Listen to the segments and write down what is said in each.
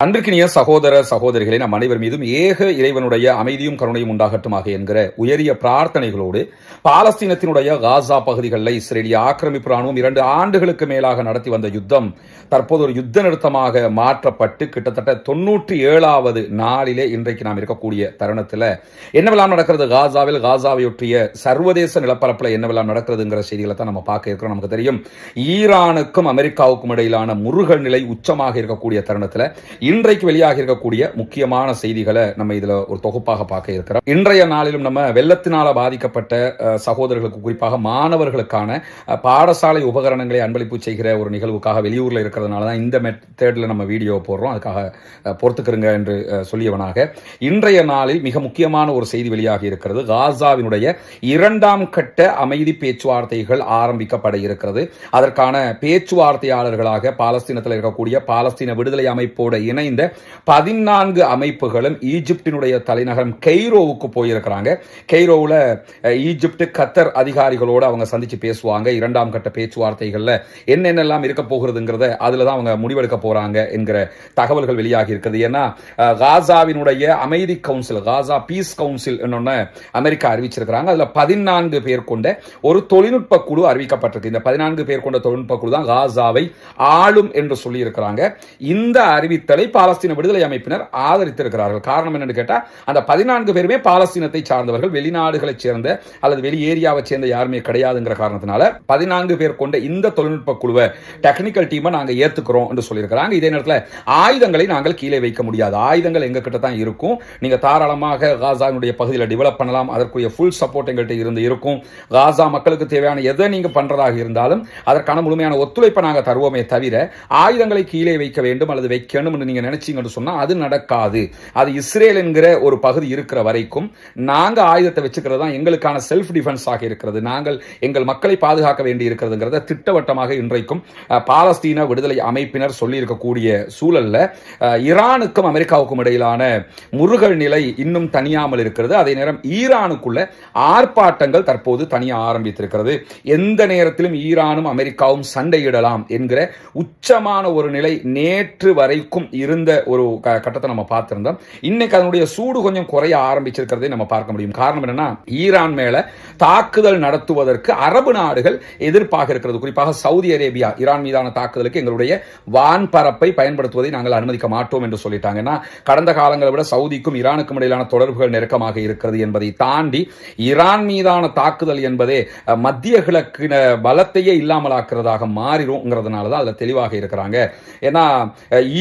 அன்பிற்கினிய சகோதர சகோதரிகளை நம் அனைவர் மீதும் ஏக இறைவனுடைய அமைதியும் கருணையும் உண்டாகட்டுமாக என்கிற உயரிய பிரார்த்தனைகளோடு பாலஸ்தீனத்தினுடைய காசா பகுதிகளில் இஸ்ரேலிய ஆக்கிரமிப்பு ராணுவம் இரண்டு ஆண்டுகளுக்கு மேலாக நடத்தி வந்த யுத்தம் தற்போது ஒரு யுத்த நிறுத்தமாக மாற்றப்பட்டு கிட்டத்தட்ட தொன்னூற்றி ஏழாவது நாளிலே இன்றைக்கு நாம் இருக்கக்கூடிய தருணத்தில் என்னவெல்லாம் நடக்கிறது? காசாவில் காசாவையொற்றிய சர்வதேச நிலப்பரப்பில் என்னவெல்லாம் நடக்கிறதுங்கிற செய்திகளை தான் நம்ம பார்க்க இருக்கிறோம். நமக்கு தெரியும் ஈரானுக்கும் அமெரிக்காவுக்கும் இடையிலான முருகல் நிலை உச்சமாக இருக்கக்கூடிய தருணத்தில் இன்றைக்கு வெளியாக இருக்கக்கூடிய முக்கியமான செய்திகளை நம்ம இதுல ஒரு தொகுப்பாக பார்க்க இருக்கிறோம். இன்றைய நாளிலும் நம்ம வெள்ளத்தினால பாதிக்கப்பட்ட சகோதரர்களுக்கு குறிப்பாக மாணவர்களுக்கான பாடசாலை உபகரணங்களை அன்பளிப்பு செய்கிற ஒரு நிகழ்வுக்காக வெளியூர்ல இருக்கிறதுனால தான் இந்த மெத்தேட்ல நம்ம வீடியோ போடுறோம். அதுக்காக பொறுத்துக்கிறங்க என்று சொல்லியவனாக. இன்றைய நாளில் மிக முக்கியமான ஒரு செய்தி வெளியாகி இருக்கிறது. காசாவினுடைய இரண்டாம் கட்ட அமைதி பேச்சுவார்த்தைகள் ஆரம்பிக்கப்பட இருக்கிறது. அதற்கான பேச்சுவார்த்தையாளர்களாக பாலஸ்தீனத்தில் இருக்கக்கூடிய பாலஸ்தீன விடுதலை அமைப்போட இணைந்த பதினான்கு அமைப்புகளும் ஈஜிப்டினுடைய தலைநகரம் கெய்ரோவுக்கு போயிருக்கிறாங்க. கெய்ரோவில் ஈஜிப்ட் கத்தர் அதிகாரிகளோடு அவங்க சந்திச்சு பேசுவாங்க. இரண்டாம் கட்ட பேச்சுவார்த்தைகளில் என்னென்னலாம் இருக்க போகிறதுங்கிறத அதில் தான் அவங்க முடிவெடுக்க போகிறாங்க என்கிற தகவல்கள் வெளியாகி இருக்குது. ஏன்னா காசாவினுடைய அமைதி கவுன்சில் காசா பீஸ் கவுன்சில் என்னொன்னு அமெரிக்கா அறிவிச்சிருக்கிறாங்க. அதில் பதினான்கு பேர் கொண்ட ஒரு தொழில்நுட்ப குழு அறிவிக்கப்பட்டிருக்கு. இந்த பதினான்கு பேர் கொண்ட தொழில்நுட்ப குழு தான் காசாவை ஆளும் என்று சொல்லி இருக்கிறாங்க இந்த அறிவித்தலை பாலஸ்தீன விடுதலை அமைப்பினர் ஆதரித்திருக்கிறார்கள். காரணம் என்னன்னு கேட்டால் அந்த பதினான்கு பேருமே பாலஸ்தீனத்தை சார்ந்தவர்கள். வெளிநாடுகளைச் சேர்ந்த அல்லது வெளி ஏரியாவை சேர்ந்த யாருமே கிடையாதுங்கிற காரணத்தினால பதினான்கு பேர் கொண்ட இந்த தொழில்நுட்ப குழுவை டெக்னிக்கல் டீமை நாங்கள் ஏற்றுக்கிறோம் என்று சொல்லியிருக்கிறாங்க. இதே நேரத்தில் ஆயுதங்களை நாங்கள் கீழே வைக்க முடியாது. ஆயுதங்கள் எங்க கிட்ட தான் இருக்கும். நீங்க தாராளமாக காசாவினுடைய பகுதியில் டெவலப் பண்ணலாம். அதற்குரிய ஃபுல் சப்போர்ட் எங்கள்கிட்ட இருந்து இருக்கும். காசா மக்களுக்கு தேவையான எதை நீங்க பண்றதாக இருந்தாலும் அதற்கான முழுமையான ஒத்துழைப்பை நாங்க தருவோமே தவிர ஆயுதங்களை கீழே வைக்க வேண்டும் அல்லது வைக்கணும் என்று நீங்கள் நினைச்சீங்கன்னு சொன்னால் அது நடக்காது. அது இஸ்ரேல் என்கிற ஒரு பகுதி இருக்கிற வரைக்கும் நாங்கள் ஆயுதத்தை வச்சுக்கிறது தான் எங்களுக்கான செல்ஃப் டிஃபென்ஸ் ஆக இருக்கிறது. நாங்கள் எங்கள் மக்களை பாதுகாக்க வேண்டி இருக்கிறதுங்கிறத திட்டவட்டமாக இன்றைக்கும் பாலஸ்தீன விடுதலை அமைப்பினர் சொல்லியிருக்கக்கூடிய சூழலில் ஈரானுக்கும் அமெரிக்காவுக்கும் இடையிலான முருகல் நிலை இன்னும் தனியாமல் இருக்கிறது. அதே நேரம் ஈரானுக்குள்ள ஆர்ப்பாட்டங்கள் தற்போது தனிய ஆரம்பித்திருக்கிறது. எந்த நேரத்திலும் ஈரானும் அமெரிக்காவும் சண்டையிடலாம் என்கிற உச்சமான ஒரு நிலை நேற்று வரைக்கும் இருந்த ஒரு க- கட்டத்தை நம்ம பார்த்திருந்தோம். இன்னைக்கு அதனுடைய சூடு கொஞ்சம் குறைய ஆரம்பிச்சிருக்கிறதை நம்ம பார்க்க முடியும். காரணம் என்னன்னா ஈரான் மேல தாக்குதல் நடத்துவதற்கு அரபு நாடுகள் எதிர்ப்பாக இருக்கிறது. குறிப்பாக சவுதி அரேபியா ஈரான் மீதான தாக்குதலுக்கு எங்களுடைய வான்பரப்பை பயன்படுத்துவதை நாங்கள் அனுமதிக்க மாட்டோம் என்று சொல்லிட்டாங்க. ஏன்னா கடந்த காலங்களை விட சவுதிக்கும் ஈரானுக்கும் இடையிலான தொடர்புகள் நெருக்கமாக இருக்கிறது என்பதை தாண்டி ஈரான் மீதான தாக்குதல் என்பதே மத்திய கிழக்கு பலத்தையே இல்லாமலாக்குறதாக மாறிடும்ங்கிறதுனால தான் அதில் தெளிவாக இருக்கிறாங்க. ஏன்னா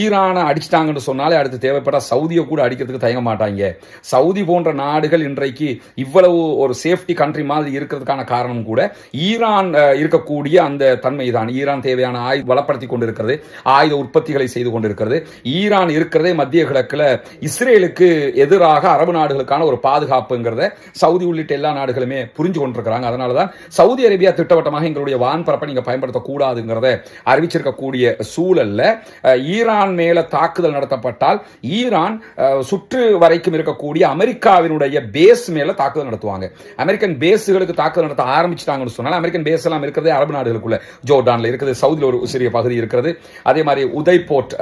ஈரானை அடிச்சிட்டாங்கன்னு சொன்னாலே அடுத்து தேவைப்பட்ட சவுதியை கூட அடிக்கிறதுக்கு தயங்க மாட்டாங்க. சவுதி போன்ற நாடுகள் இன்றைக்கு இவ்வளவு ஒரு சேஃப்டி கண்ட்ரி மாதிரி இருக்கிறதுக்கான காரணம் கூட ஈரான் இருக்கக்கூடிய அந்த தன்மை தான் ஈரான் தேவையான ஆயுத வளப்படுத்தி கொண்டிருக்கிறது ஆயுத உற்பத்திகளை செய்து கொண்டிருக்கிறது. ஈரான் இருக்கிறதே மத்திய கிழக்கில் இஸ்ரேலுக்கு எதிராக அரபு நாடுகளுக்கான ஒரு பாதுகாப்புங்கிறத சவுதி உள்ளிட்ட எல்லா நாடுகளுமே புரிஞ்சு கொண்டிருக்கிறாங்க. அதனால தான் சவுதி அரேபியா திட்டவட்டமாக எங்களுடைய வான்பரப்பை நீங்க பயன்படுத்தக்கூடாதுங்கிறத அறிவிச்சிருக்கக்கூடிய சூழல்ல ஈரான் மேல தாக்குதல் நடத்தப்பட்டால் ஈரான் சுற்று வரைக்கும் இருக்கக்கூடிய அமெரிக்காவினுடைய பேஸ் மேல தாக்குதல் நடத்துவாங்க. அமெரிக்கன் பேஸுகளுக்கு தாக்குதல் நடத்த ஆரம்பிச்சிட்டாங்கன்னு சொன்னால் அமெரிக்கன் பேஸ் எல்லாம் இருக்கிறது அரபு நாடுகளுக்குள்ள ஜோர்டான்ல இருக்குது சவுதியில் ஒரு சிறிய பகுதி இருக்கிறது. அதே மாதிரி உதய் போர்ட்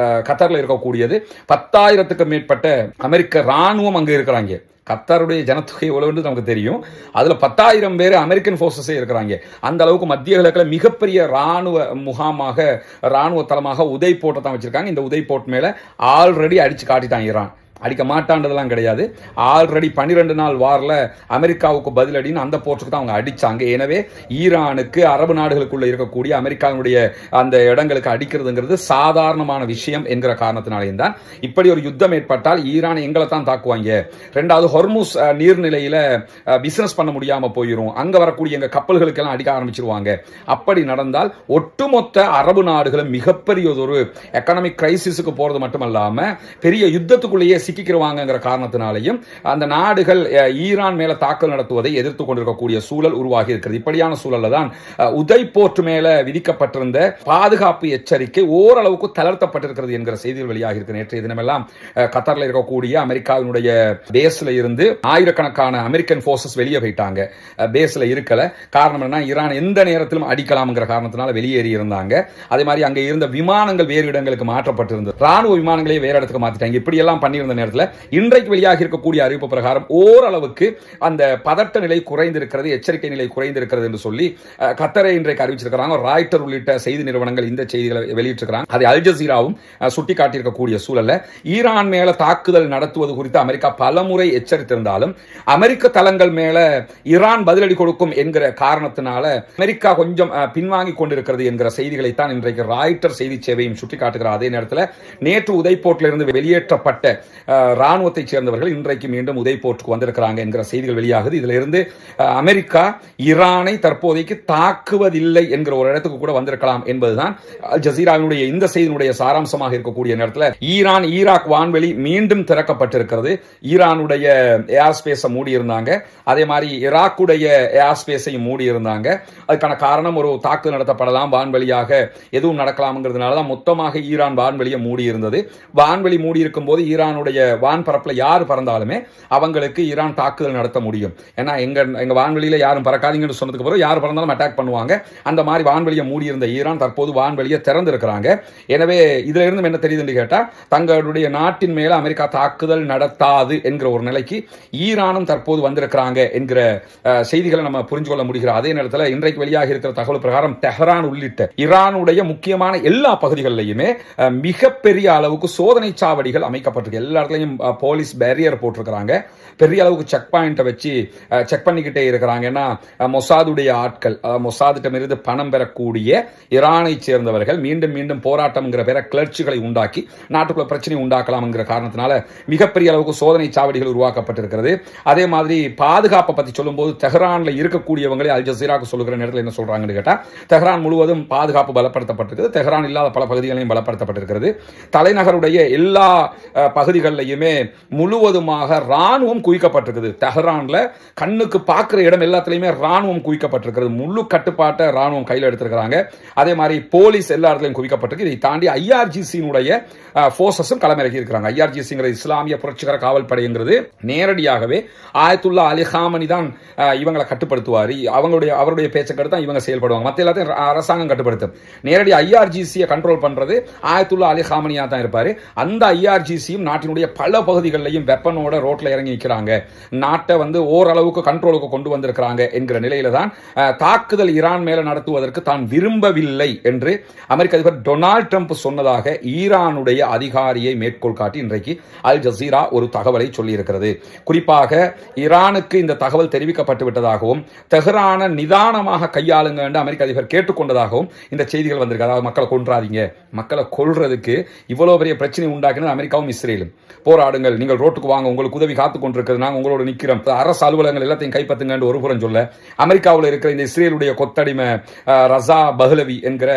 இருக்கக்கூடியது. பத்தாயிரத்துக்கு மேற்பட்ட அமெரிக்க ராணுவம் அங்கே இருக்கிறாங்க. கத்தாருடைய ஜனத்தொகை எவ்வளவுன்னு நமக்கு தெரியும். அதுல பத்தாயிரம் பேர் அமெரிக்கன் போர்சஸே இருக்கிறாங்க. அந்த அளவுக்கு மத்திய கிழக்குல மிகப்பெரிய ராணுவ முகாமாக ராணுவ தளமாக உதய் போர்ட்டை தான் வச்சிருக்காங்க. இந்த உதய் போர்ட் மேல ஆல்ரெடி அடிச்சு காட்டிட்டாங்க ஈரான். அடிக்க மாட்டான்றதெல்லாம் கிடையாது. ஆல்ரெடி பன்னிரெண்டு நாள் வாரில் அமெரிக்காவுக்கு பதிலடின்னு அந்த போர்ட்டுக்கு தான் அவங்க அடிச்சாங்க. எனவே ஈரானுக்கு அரபு நாடுகளுக்குள்ளே இருக்கக்கூடிய அமெரிக்காவுடைய அந்த இடங்களுக்கு அடிக்கிறதுங்கிறது சாதாரணமான விஷயம் என்கிற காரணத்தினாலேயும் தான். இப்படி ஒரு யுத்தம் ஏற்பட்டால் ஈரான் எங்களை தான் தாக்குவாங்க. ரெண்டாவது ஹொர்முஸ் நீர்நிலையில் நீர்நிலையில பண்ண முடியாம போயிடும் அங்க வரக்கூடிய எங்கள் கப்பல்களுக்கெல்லாம் அடிக்க ஆரம்பிச்சிருவாங்க. அப்படி நடந்தால் ஒட்டுமொத்த அரபு நாடுகளும் மிகப்பெரிய ஒரு எக்கனாமிக் கிரைசிஸுக்கு போறது இல்லாமல் பெரிய யுத்தத்துக்குள்ளேயே சிக்கிக்கிறவாங்கிற காரணத்தினாலையும் அந்த நாடுகள் ஈரான் மேல தாக்கல் நடத்துவதை எதிர்த்து கொண்டிருக்கக்கூடிய சூழல் உருவாகி இருக்கிறது. இப்படியான சூழல்ல தான் உதய்போர்ட் மேல விதிக்கப்பட்டிருந்த பாதுகாப்பு எச்சரிக்கை ஓரளவுக்கு தளர்த்தப்பட்டிருக்கிறது என்கிற செய்திகள் வெளியாகி இருக்கு. நேற்றைய தினமெல்லாம் கத்தாரில் இருக்கக்கூடிய அமெரிக்காவினுடைய பேஸ்ல இருந்து ஆயிரக்கணக்கான அமெரிக்கன் போர்சஸ் வெளியே போயிட்டாங்க. அஹ், பேஸ்ல இருக்கல. காரணம் என்ன ஈரான் எந்த நேரத்திலும் அடிக்கலாம்ங்கிற காரணத்தினால வெளியேறி இருந்தாங்க. அதே மாதிரி அங்க இருந்த விமானங்கள் வேறு இடங்களுக்கு மாற்றப்பட்டிருந்தது. ராணுவ விமானங்களே வேற இடத்துக்கு மாத்திட்டாங்க. இப்படி எல்லாம் பண்ணியிருந்த நேரத்தில் இன்றைக்கு வெளியாகி இருக்கக்கூடிய அறிவிப்பு பிரகாரம் ஓரளவுக்கு அந்த பதட்ட நிலை குறைந்திருக்கிறது எச்சரிக்கை நிலை குறைந்திருக்கிறது என்று சொல்லி கத்தரை இன்றைக்கு அறிவிச்சிருக்கிறாங்க. ராய்டர் உள்ளிட்ட செய்தி நிறுவனங்கள் இந்த செய்திகளை வெளியிட்டிருக்கிறாங்க. அதை அல் ஜசீராவும் சுட்டிக்காட்டியிருக்கக்கூடிய சூழல்ல ஈரான் மேல தாக்குதல் நடத்துவது குறித்து அமெரிக்கா பலமுறை எச்சரித்திருந்தாலும் அமெரிக்க தளங்கள் மேல ஈரான் பதிலடி கொடுக்கும் என்கிற காரணத்தினால அமெரிக்கா கொஞ்சம் பின்வாங்கி கொண்டிருக்கிறது என்கிற செய்திகளைத்தான் இன்றைக்கு ராய்டர் செய்தி சேவையும் சுட்டிக்காட்டுகிற அதே நேரத்தில் நேற்று உதய்போர்ட்டில் வெளியேற்றப்பட்ட ராணுவத்தை சேர்ந்தவர்கள் இன்றைக்கு மீண்டும் உதய்போர்ட்டுக்கு வந்திருக்கிறாங்க என்கிற செய்திகள் வெளியாகுது. இதுல இருந்து அமெரிக்கா ஈரானை தற்போதைக்கு தாக்குவதில்லை என்கிற ஒரு இடத்துக்கு கூட வந்திருக்கலாம் என்பதுதான் அல் ஜசீராவினுடைய இந்த செய்தியினுடைய சாராம்சமாக இருக்கக்கூடிய நேரத்தில் ஈரான் ஈராக் வான்வெளி மீண்டும் திறக்கப்பட்டிருக்கிறது. ஈரானுடைய ஏர் ஸ்பேஸை மூடி இருந்தாங்க அதே மாதிரி ஈராக்குடைய ஏர் ஸ்பேஸையும் மூடி இருந்தாங்க அதுக்கான காரணம் ஒரு தாக்குதல் நடத்தப்படலாம் வான்வெளியாக எதுவும் நடக்கலாம்ங்கிறதுனால தான் மொத்தமாக ஈரான் வான்வெளியை மூடி இருந்தது வான்வெளி மூடி இருக்கும்போது ஈரானுடைய வான் பரப்பில் யார் பறந்தாலுமே அவங்களுக்கு ஈரான் தாக்குதல் நடத்த முடியும். ஏன்னா எங்க எங்க வான்வெளியில் யாரும் பறக்காதீங்கன்னு சொன்னதுக்கு பிறகு யார் பறந்தாலும் அட்டாக் பண்ணுவாங்க. அந்த மாதிரி வான்வெளியை மூடி இருந்த ஈரான் தற்போது வான்வெளியை திறந்திருக்கிறாங்க. எனவே இதுல இருந்து என்ன தெரியுதுன்னு கேட்டால் தங்களுடைய நாட்டின் மேலே அமெரிக்கா தாக்குதல் நடத்தாது என்கிற ஒரு நிலைக்கு ஈரானும் தற்போது வந்திருக்கிறாங்க என்கிற செய்திகளை நம்ம புரிஞ்சு கொள்ள முடிகிற அதே நேரத்தில் இன்றைக்கு வெளியாக இருக்கிற தகவல் பிரகாரம் டெஹரான் உள்ளிட்ட ஈரானுடைய முக்கியமான எல்லா பகுதிகளிலுமே மிகப்பெரிய அளவுக்கு சோதனை சாவடிகள் அமைக்கப்பட்டிருக்கு. எல்லா இடத்துலையும் போலீஸ் பேரியர் போட்டிருக்கிறாங்க. பெரிய அளவுக்கு செக் பாயிண்ட்டை வச்சு செக் பண்ணிக்கிட்டே இருக்கிறாங்க. ஏன்னா மொசாதுடைய ஆட்கள் மொசாதிட்டமிருந்து பணம் பெறக்கூடிய ஈரானை சேர்ந்தவர்கள் மீண்டும் மீண்டும் போராட்டம்ங்கிற பேர கிளர்ச்சிகளை உண்டாக்கி நாட்டுக்குள்ள பிரச்சனை உண்டாக்கலாம்ங்கிற காரணத்தினால மிகப்பெரிய அளவுக்கு சோதனை சாவடிகள் உருவாக்கப்பட்டிருக்கிறது. அதே மாதிரி பாதுகாப்பை பற்றி சொல்லும்போது தெஹ்ரானில் இருக்கக்கூடியவங்களே அல் ஜசீராக்கு சொல்லுகிற நேரத்தில் என்ன சொல்கிறாங்கன்னு கேட்டால் தெஹ்ரான் முழுவதும் பாதுகாப்பு பலப்படுத்தப்பட்டிருக்கிறது தெஹ்ரான் இல்லாத பல பகுதிகளையும் பலப்படுத்தப்பட்டிருக்கிறது. தலைநகருடைய எல்லா அஹ், பகுதிகளிலையுமே முழுவதுமாக ராணுவம் குவிக்கப்பட்டிருக்குது. டெஹரானில் கண்ணுக்கு பார்க்குற இடம் எல்லாத்துலேயுமே ராணுவம் குவிக்கப்பட்டிருக்கிறது. முழு கட்டுப்பாட்டை ராணுவம் கையில் எடுத்திருக்கிறாங்க. அதே மாதிரி போலீஸ் எல்லா இடத்துலையும் குவிக்கப்பட்டிருக்கு. இதை தாண்டி ஐஆர்ஜிசியினுடைய ஃபோர்ஸஸும் களமிறக்கி இருக்கிறாங்க. ஐஆர்ஜிசிங்கிற இஸ்லாமிய புரட்சிகர காவல் படைங்கிறது நேரடியாகவே ஆயத்துல்லா அலி ஹாமனி தான் இவங்களை கட்டுப்படுத்துவார். அவங்களுடைய அவருடைய பேச்சக்கட்டு தான் இவங்க செயல்படுவாங்க. மற்ற எல்லாத்தையும் அரசாங்கம் கட்டுப்படுத்தும். நேரடி ஐஆர்ஜிசியை கண்ட்ரோல் பண்ணுறது ஆயத்துல்லா அலி ஹாமனியாக தான் இருப்பார். அந்த ஐஆர்ஜிசியும் நாட்டினுடைய பல பகுதிகளிலையும் வெப்பனோட ரோட்டில் இறங்கி நிற்கிறாங்க நாட்டை வந்து ஓரளவுக்கு கண்ட்ரோலுக்கு கொண்டு வந்திருக்கிறாங்க என்கிற நிலையில தான் தாக்குதல் ஈரான் மேல நடத்துவதற்கு தான் விரும்பவில்லை என்று அமெரிக்க அதிபர் டொனால்ட் ட்ரம்ப் சொன்னதாக ஈரானுடைய அதிகாரியை மேற்கோள் காட்டி இன்றைக்கு அல் ஜசீரா ஒரு தகவலை சொல்லியிருக்கிறது. குறிப்பாக ஈரானுக்கு இந்த தகவல் தெரிவிக்கப்பட்டு விட்டதாகவும் தெஹ்ரான நிதானமாக கையாளுங்க என்று அமெரிக்க அதிபர் கேட்டுக்கொண்டதாகவும் இந்த செய்திகள் வந்திருக்கு அதாவது மக்களை கொன்றாதீங்க. மக்களை கொல்றதுக்கு இவ்வளவு பெரிய பிரச்சனை உண்டாக்கினது அமெரிக்காவும் இஸ்ரேலும். போராடுங்கள். நீங்கள் ரோட்டுக்கு வாங்க. உங்களுக்கு உதவி காத்து கொண்டிருக்கிறது நாங்கள் உங்களோட நிற்கிறோம் அரசு அலுவலகங்கள் எல்லாத்தையும் கைப்பற்றுங்க ஒரு புறம் சொல்ல அமெரிக்காவில் இருக்கிற இந்த இஸ்ரேலுடைய கொத்தடிமை ரசா பஹ்லவி என்கிற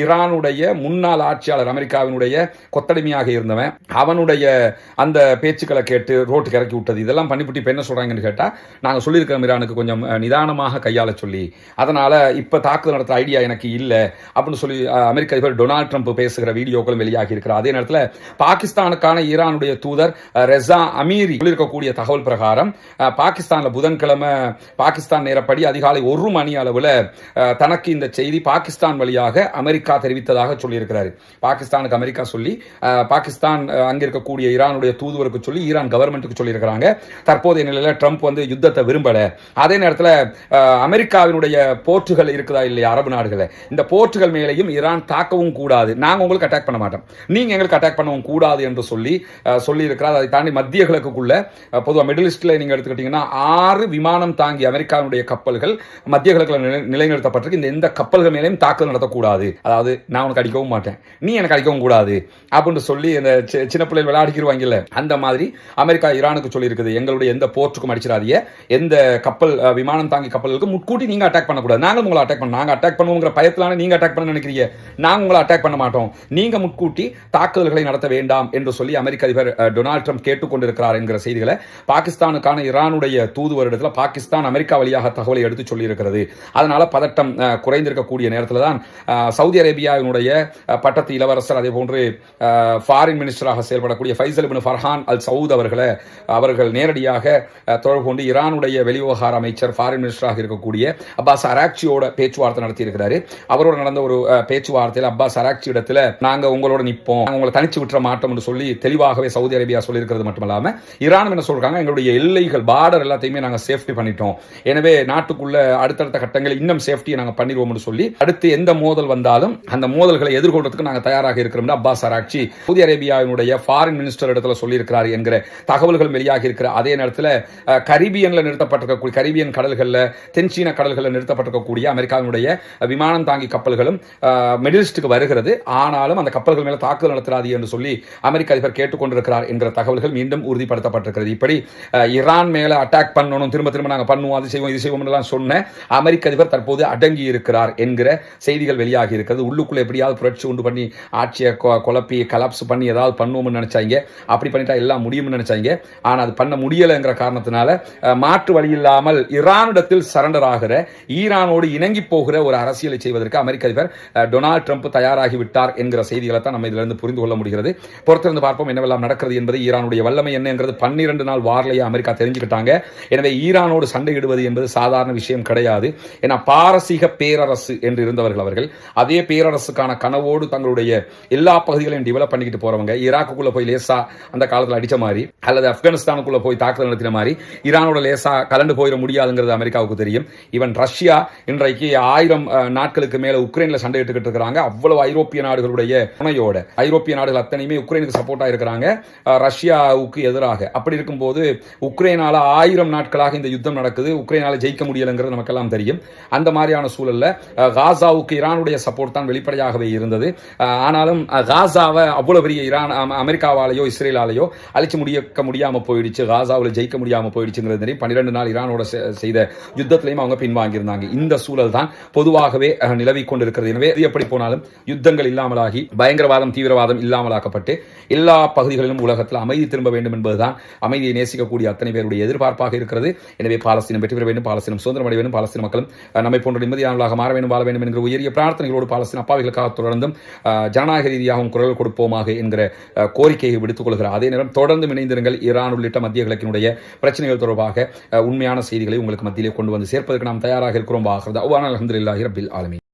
ஈரானுடைய முன்னாள் ஆட்சியாளர் அமெரிக்காவினுடைய கொத்தடிமையாக இருந்தவன் அவனுடைய அந்த பேச்சுக்களை கேட்டு ரோட்டுக்கு இறக்கி விட்டது. இதெல்லாம் பண்ணிவிட்டு இப்போ என்ன சொல்றாங்கன்னு கேட்டா நாங்கள் சொல்லியிருக்கிறோம் ஈரானுக்கு கொஞ்சம் நிதானமாக கையாள சொல்லி. அதனால இப்ப தாக்குதல் நடத்த ஐடியா எனக்கு இல்லை அப்படின்னு சொல்லி அமெரிக்க அதிபர் டொனால்ட் ட்ரம்ப் பேசுகிற வீடியோக்களும் வெளியாகி இருக்கிறார் அதே நேரத்தில் பாகிஸ்தானுக்கான ஈரானுடைய தூதர் ரெசா அமீரி சொல்லியிருக்கக்கூடிய தகவல் பிரகாரம் பாகிஸ்தானில் புதன்கிழமை பாகிஸ்தான் நேரப்படி அதிகாலை ஒரு மணி அளவில் தனக்கு இந்த செய்தி பாகிஸ்தான் வழியாக அமெரிக்கா தெரிவித்ததாக சொல்லியிருக்கிறாரு. பாகிஸ்தானுக்கு அமெரிக்கா சொல்லி பாகிஸ்தான் அங்கே அங்க இருக்கக்கூடிய ஈரானுடைய தூதுவருக்கு சொல்லி ஈரான் கவர்மெண்ட்டுக்கு சொல்லியிருக்கிறாங்க. தற்போதைய நிலையில் ட்ரம்ப் வந்து யுத்தத்தை விரும்பல. அதே நேரத்தில் அமெரிக்காவினுடைய போர்ட்டுகள் இருக்குதா இல்லையா அரபு நாடுகள் இந்த போர்ட்டுகள் மேலேயும் ஈரான் தாக்கவும் கூடாது. நாங்க உங்களுக்கு அட்டாக் பண்ண மாட்டோம். நீங்க எங்களுக்கு அட்டாக் பண்ணவும் கூடாது என்று சொல்லி அஹ், அதை தாண்டி மத்திய கிழக்குக்குள்ள பொதுவாக மிடில் ஈஸ்டில் நீங்க எடுத்துக்கிட்டீங்கன்னா ஆறு விமானம் தாங்கி அமெரிக்காவுடைய கப்பல்கள் மத்திய கிழக்குல நிலை- நிலைநிறுத்தப்பட்டிருக்கு. இந்த எந்த கப்பல்கள் மேலேயும் தாக்குதல் நடத்தக்கூடாது. அதாவது நான் உனக்கு அடிக்கவும் மாட்டேன். நீ எனக்கு அடிக்கவும் கூடாது. அப்படின்னு சொல்லி இந்த சின்ன பிள்ளைகள் விளையாடிக்கிருவாங்கல்ல அந்த மாதிரி அமெரிக்கா ஈரானுக்கு சொல்லி இருக்குது எங்களுடைய எந்த போர்ட்டுக்கும் அடிச்சிடாதீங்க. எந்த கப்பல் விமானம் தாங்கி கப்பல்களுக்கு முட்கூட்டி நீங்க அட்டாக் பண்ணக்கூடாது. நாங்களும் உங்களை அட்டாக் பண்ண நாங்கள் அட்டாக் பண்ணுவோங்கிற பயத்திலான நீங்க அட்டாக் பண்ண நினைக்கிறீங்க. நாங்க உங்களை அட்டாக் பண்ண மாட்டோம். நீங்க முட்கூட்டி தாக்குதல்களை நடத்த வேண்டாம் என்று சொல்லி அமெரிக்க அதிபர் டொனால்ட் ட்ரம்ப் கேட்டுக்கொண்டிருக்கிறார் என்கிற செய்திகளை பாகிஸ்தானுக்கான ஈரானுடைய தூதுவரிடத்தில் பாகிஸ்தான் அமெரிக்கா வழியாக தகவலை எடுத்து சொல்லியிருக்கிறது. அதனால் பதட்டம் குறைந்திருக்கக்கூடிய நேரத்தில் தான் சவுதி அரேபியாவினுடைய பட்டத்து இளவரசர் அதே போன்று ஃபாரின் மினிஸ்டராக செயல்படக்கூடிய Faisal bin Farhan Al Saud அவர்களை அவர்கள் நேரடியாக தொடர்பு கொண்டு ஈரானுடைய வெளிவிவகார அமைச்சர் ஃபாரின் மினிஸ்டராக இருக்கக்கூடிய அப்பாஸ் அராக்சியோட பேச்சுவார்த்தை நடத்தியிருக்கிறாரு. அவரோட நடந்த ஒரு பேச்சுவார்த்தையில் அப்பாஸ் அராக்சி இடத்துல நாங்கள் உங்களோட நிற்போம் உங்களை தனிச்சு விட்டுற மாட்டோம் என்று சொல்லி தெளிவாகவே சவுதி அரேபியா சொல்லியிருக்கிறது மட்டுமல்லாமல் ஈரானும் என்ன சொல்றாங்க? எங்களுடைய எல்லைகள் பார்டர் எல்லாத்தையுமே நாங்கள் சேஃப்டி பண்ணிட்டோம். எனவே நாட்டுக்குள்ள அடுத்தடுத்த கட்டங்களில் இன்னும் சேஃப்டியை நாங்கள் பண்ணிடுவோம்னு சொல்லி அடுத்து எந்த மோதல் வந்தாலும் அந்த மோதல்களை எதிர்கொள்றதுக்கு நாங்கள் தயாராக இருக்கிறோம் அப்பாஸ் அராக்சி சவுதி அரேபியாவினுடைய ஃபாரின் மினிஸ்டர் இடத்துல சொல்லியிருக்கிறார் என்கிற தகவல்கள் வெளியாகி இருக்கிற அதே நேரத்தில் கரீபியனில் நிறுத்தப்பட்டிருக்கக்கூடிய கரிபியன் கடல்களில் தென்சீன கடல்களில் நிறுத்தப்பட்டிருக்கக்கூடிய அமெரிக்காவினுடைய விமானம் தாங்கி கப்பல்களும் அஹ், வருகிறது. ஆனாலும் அந்த கப்பல்கள் மேலே தாக்குதல் நடத்துறாது என்று சொல்லி அமெரிக்க அதிபர் கேட்டுக்கொண்டிருக்கிறார் என்கிற தகவல்கள் மீண்டும் உறுதிப்படுத்தப்பட்டிருக்கிறது. இப்படி ஈரான் மேலே அட்டாக் பண்ணணும் திரும்ப திரும்ப நாங்கள் பண்ணுவோம் அது செய்வோம் இது செய்வோம்லாம் சொன்ன அமெரிக்க அதிபர் தற்போது அடங்கி இருக்கிறார் என்கிற செய்திகள் வெளியாகி இருக்கிறது. உள்ளுக்குள்ளே எப்படியாவது புரட்சி உண்டு பண்ணி ஆட்சியை குழப்பி கலாப்ஸ் பண்ணி ஏதாவது பண்ணுவோம்னு நினச்சாங்க. அப்படி பண்ணிட்டா எல்லாம் முடியும்னு நினச்சாங்க. ஆனால் அது பண்ண முடியலைங்கிற காரணத்தினால மாற்று வழி இல்லாமல் ஈரானிடத்தில் சரண்டர் ஆகிற ஈரானோடு இணங்கி போகிற ஒரு அரசியலை செய்வதற்கு அமெரிக்க அதிபர் டொனால்ட் ட்ரம்ப் தயாராகிவிட்டார் என்கிற செய்திகளை தான் நம்ம இதிலிருந்து புரிந்து கொள்ள முடிகிறது. பொறுத்திருந்து பார்ப்போம் என்னவெல்லாம் நடக்கிறது என்பது ஈரானுடைய வல்லமை என்னங்கிறது பன்னிரண்டு நாள் வார்லையே அமெரிக்கா தெரிஞ்சுக்கிட்டாங்க. எனவே ஈரானோடு சண்டையிடுவது என்பது சாதாரண விஷயம் கிடையாது. ஏன்னா பாரசீக பேரரசு என்று இருந்தவர்கள் அவர்கள் அதே பேரரசுக்கான கனவோடு தங்களுடைய எல்லா பகுதிகளையும் டெவலப் பண்ணிக்கிட்டு போறவங்க ஈராக்குக்குள்ள போய் லேசா அந்த காலத்தில் அடிச்ச மாதிரி அல்லது ஆப்கானிஸ்தானுக்குள்ள போய் தாக்குதல் நடத்தின மாதிரி ஈரானோட லேசா கலண்டு போயிட முடியாதுங்கிறது அமெரிக்காவுக்கு தெரியும். ஈவன் ரஷ்யா இன்றைக்கு ஆயிரம் நாட்களுக்கு மேல உக்ரைன்ல சண்டையிட்டுக்கிட்டு இருக்கிறாங்க. அவ்வளவு ஐரோப்பிய நாடுகளுடைய துணையோட ஐரோப்பிய நாடுகள் அத்தனையுமே உக்ரைனுக்கு சப்போர்ட்டா இருக்கிறாங்க. ரஷ்யாவுக்கு எதிராக. அப்படி இருக்கும்போது உக்ரைனால ஆயிரம் நாட்களாக இந்த யுத்தம் நடக்குது. உக்ரைனால ஜெயிக்க முடியலைங்கிறது நமக்கெல்லாம் தெரியும். அந்த மாதிரியான சூழலில் காசாவுக்கு ஈரானுடைய சப்போர்ட் தான் வெளிப்படையாகவே இருந்தது. ஆனாலும் காசாவை அவ்வளோ பெரிய ஈரான் அமெரிக்காவாலேயோ இஸ்ரேலாலேயோ அழிச்சு முடியக்க முடியாமல் போயிடுச்சு. காசாவில் ஜெயிக்க முடியாமல் போயிடுச்சுங்கிறது தெரியும். பன்னிரெண்டு நாள் ஈரானோட செய்த யுத்தத்திலையும் அவங்க பின்வாங்கியிருந்தாங்க. இந்த சூழல் தான் பொதுவாகவே அஹ், கொண்டிருக்கிறது. எனவே இது எப்படி போனாலும் யுத்தங்கள் இல்லாமலாகி பயங்கரவாதம் தீவிரவாதம் இல்லாமலாக்கப்பட்டு எல்லா பகுதிகளிலும் உலகத்தில் அமைதி திரும்ப வேண்டும் என்பதுதான் அமைதியை நேசி நேசிக்கக்கூடிய அத்தனை பேருடைய எதிர்பார்ப்பாக இருக்கிறது. எனவே பாலஸ்தீனம் வெற்றி பெற வேண்டும் பாலஸ்தீனம் சுதந்திரம் அடைய வேண்டும் பாலஸ்தீன மக்களும் நம்மை போன்ற நிம்மதியானவர்களாக மாற வேண்டும் வாழ வேண்டும் என்கிற உயரிய பிரார்த்தனைகளோடு பாலஸ்தீன அப்பாவிகளுக்காக தொடர்ந்தும் ஜனநாயக ரீதியாகவும் குரல் கொடுப்போமாக என்கிற கோரிக்கையை விடுத்துக் கொள்கிறார். அதே நேரம் தொடர்ந்து இணைந்திருங்கள். ஈரான் உள்ளிட்ட மத்திய கிழக்கினுடைய பிரச்சனைகள் தொடர்பாக உண்மையான செய்திகளை உங்களுக்கு மத்தியிலே கொண்டு வந்து சேர்ப்பதற்கு நாம் தயாராக இருக்கிறோம். வாகிறது அவ்வாறு அலமதுல்லாஹி ரபில் ஆலமி